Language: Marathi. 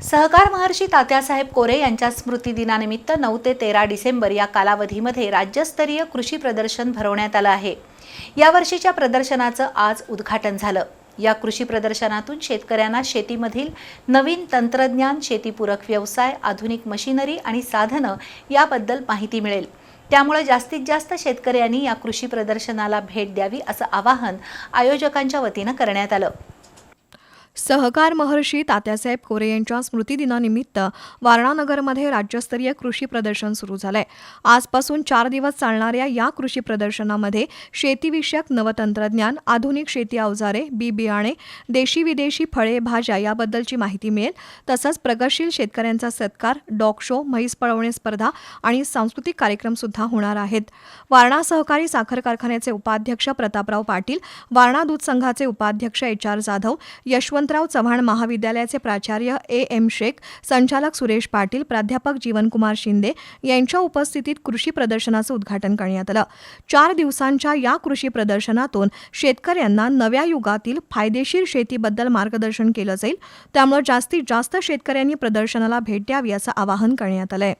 सहकार महर्षी तात्यासाहेब कोरे यांच्या स्मृतिदिनानिमित्त नऊ ते तेरा डिसेंबर या कालावधीमध्ये राज्यस्तरीय कृषी प्रदर्शन भरवण्यात आलं आहे. यावर्षीच्या प्रदर्शनाचं आज उद्घाटन झालं. या कृषी प्रदर्शनातून शेतकऱ्यांना शेतीमधील नवीन तंत्रज्ञान शेतीपूरक व्यवसाय आधुनिक मशिनरी आणि साधनं याबद्दल माहिती मिळेल. त्यामुळे जास्तीत जास्त शेतकऱ्यांनी या कृषी प्रदर्शनाला भेट द्यावी असं आवाहन आयोजकांच्या वतीनं करण्यात आलं. सहकार महर्षी तात्यासाहेब कोरे यांच्या स्मृतिदिनानिमित्त वारणानगरमध्ये राज्यस्तरीय कृषी प्रदर्शन सुरू झालंय. आजपासून चार दिवस चालणाऱ्या या कृषी प्रदर्शनामध्ये शेतीविषयक नवतंत्रज्ञान आधुनिक शेती अवजारे बी बियाणे देशी विदेशी फळे भाज्या याबद्दलची माहिती मिळेल. तसंच प्रगतशील शेतकऱ्यांचा सत्कार डॉग शो म्हैस पळवणे स्पर्धा आणि सांस्कृतिक कार्यक्रम सुद्धा होणार आहेत. वारणा सहकारी साखर कारखान्याचे उपाध्यक्ष प्रतापराव पाटील वारणा दूध संघाचे उपाध्यक्ष एच आर जाधव यशवंत यशवंतराव चव्हाण महाविद्यालयाचे प्राचार्य ए एम शेख संचालक सुरेश पाटील प्राध्यापक जीवनकुमार शिंदे यांच्या उपस्थितीत कृषी प्रदर्शनाचं उद्घाटन करण्यात आलं. चार दिवसांच्या या कृषी प्रदर्शनातून शेतकऱ्यांना नव्या युगातील फायदेशीर शेतीबद्दल मार्गदर्शन केलं जाईल. त्यामुळे जास्तीत जास्त शेतकऱ्यांनी प्रदर्शनाला भेट द्यावी असं आवाहन करण्यात आलं आहे